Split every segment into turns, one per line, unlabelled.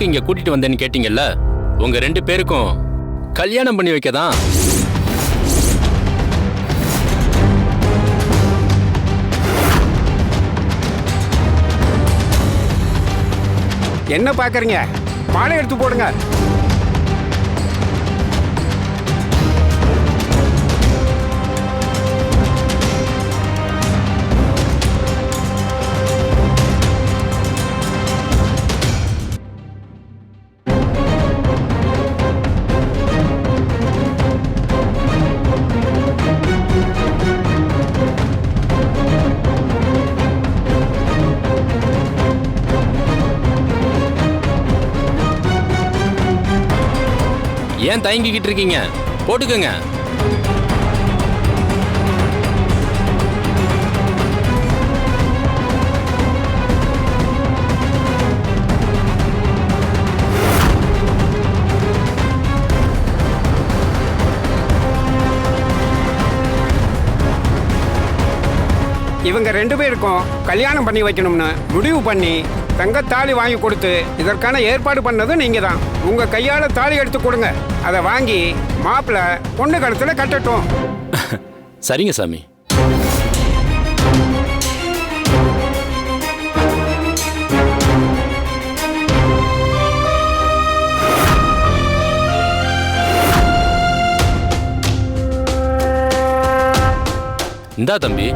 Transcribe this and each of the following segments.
எதுக்கு இங்க கூட்டிட்டு வந்தேன்னு கேட்டீங்கல்ல? உங்க ரெண்டு பேருக்கும் கல்யாணம் பண்ணி வைக்க தான்
என்ன பார்க்கறீங்க மாலை எடுத்து போடுங்க.
ஏன் தயங்கிக்கிட்டு இருக்கீங்க? போட்டுக்கோங்க.
இவங்க ரெண்டு பேருக்கும் கல்யாணம் பண்ணி வைக்கணும்னு முடிவு பண்ணி தங்கத்தாலி வாங்கி கொடுத்து இதற்கான ஏற்பாடு பண்ணதும் நீங்க தான் உங்க கையால தாலி எடுத்து கொடுங்க. அதை வாங்கி மாப்பிள்ளை பொண்ணு கழுத்துல கட்டட்டும்.
சரிங்க சாமி. இந்தா தம்பி.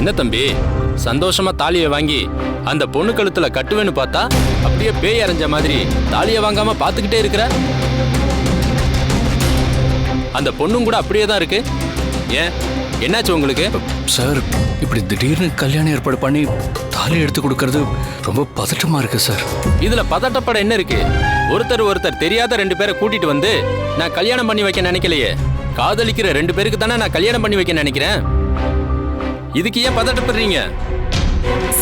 என்ன தம்பி? சந்தோஷமா தாலியை வாங்கி அந்த பொண்ணு கழுத்துல கட்டுவேன்னு பார்த்தா அப்படியே பேய் அரைஞ்ச மாதிரி தாலியை வாங்காம பார்த்துக்கிட்டே இருக்கிற? அந்த பொண்ணும் கூட அப்படியே தான் இருக்கு. ஏன்? என்னாச்சு உங்களுக்கு?
சார் இப்படி திடீர்னு கல்யாணம் ஏற்பாடு பண்ணி தாலி எடுத்து கொடுக்கறது ரொம்ப பதட்டமா இருக்கு சார்.
இதுல பதட்டப்பட என்ன இருக்கு? ஒருத்தர் ஒருத்தர் தெரியாத ரெண்டு பேரை கூட்டிட்டு வந்து நான் கல்யாணம் பண்ணி வைக்க நினைக்கலையே. காதலிக்கிற ரெண்டு பேருக்கு தானே நான் கல்யாணம் பண்ணி வைக்க நினைக்கிறேன்? இதுக்கு ஏன் பதட்டப்படுறீங்க?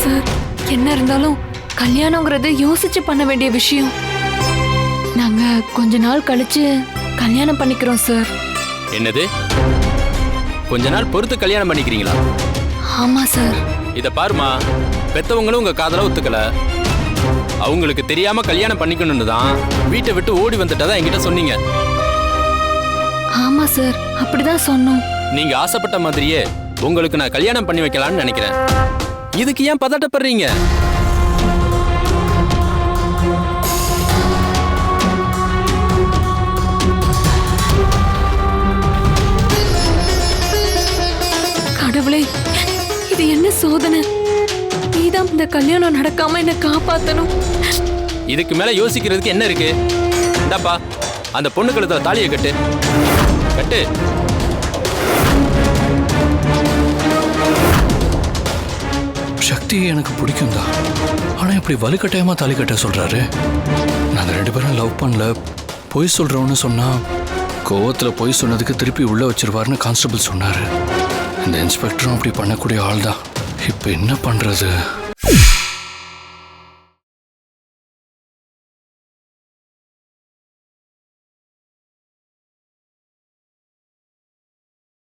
சார் என்ன இருந்தாலும் கல்யாணங்கிறது யோசிச்சு பண்ண வேண்டிய விஷயம். நாங்க கொஞ்ச நாள் கழிச்சு கல்யாணம் பண்ணிக்கிறோம் சார்.
என்னது? கொஞ்ச நாள் பொறுத்து கல்யாணம் பண்ணிக்கிறீங்களா?
ஆமா சார்.
இத பாருமா. பெத்தவங்களும் உங்க காதல ஒத்துக்கல. அவங்களுக்கு தெரியாம கல்யாணம் பண்ணிக்கணும்னு தான் வீட்டை விட்டு ஓடி வந்துட்டதா என்கிட்ட சொன்னீங்க.
ஆமா சார். அப்படிதான் சொன்னோம்.
நீங்க ஆசைப்பட்ட மாதிரியே உங்களுக்கு நான் கல்யாணம் பண்ணி வைக்கலாம்னு நினைக்கிறேன். இதுக்கு ஏன் பதட்டப்படுறீங்க?
கடவுளே இது என்ன சோதனை? நீதான் இந்த கல்யாணம் நடக்காம என்ன காப்பாத்தணும்.
இதுக்கு மேல யோசிக்கிறதுக்கு என்ன இருக்கு? இந்தாப்பா அந்த பொண்ணு கழுத்துல தாலியை கட்டு. கட்டு.
சக்தி எனக்கு பிடிக்கும் தான் ஆனால் இப்படி வலுக்கட்டாயமாக தாலி கட்ட சொல்கிறாரு நாங்கள் ரெண்டு பேரும் லவ் பண்ணல. பொய் சொல்கிறோன்னு சொன்னால் கோவத்தில் பொய் சொன்னதுக்கு திருப்பி உள்ளே வச்சிருவாருன்னு கான்ஸ்டபிள் சொன்னார். இந்த இன்ஸ்பெக்டரும் அப்படி பண்ணக்கூடிய ஆள் தான் இப்போ என்ன பண்ணுறது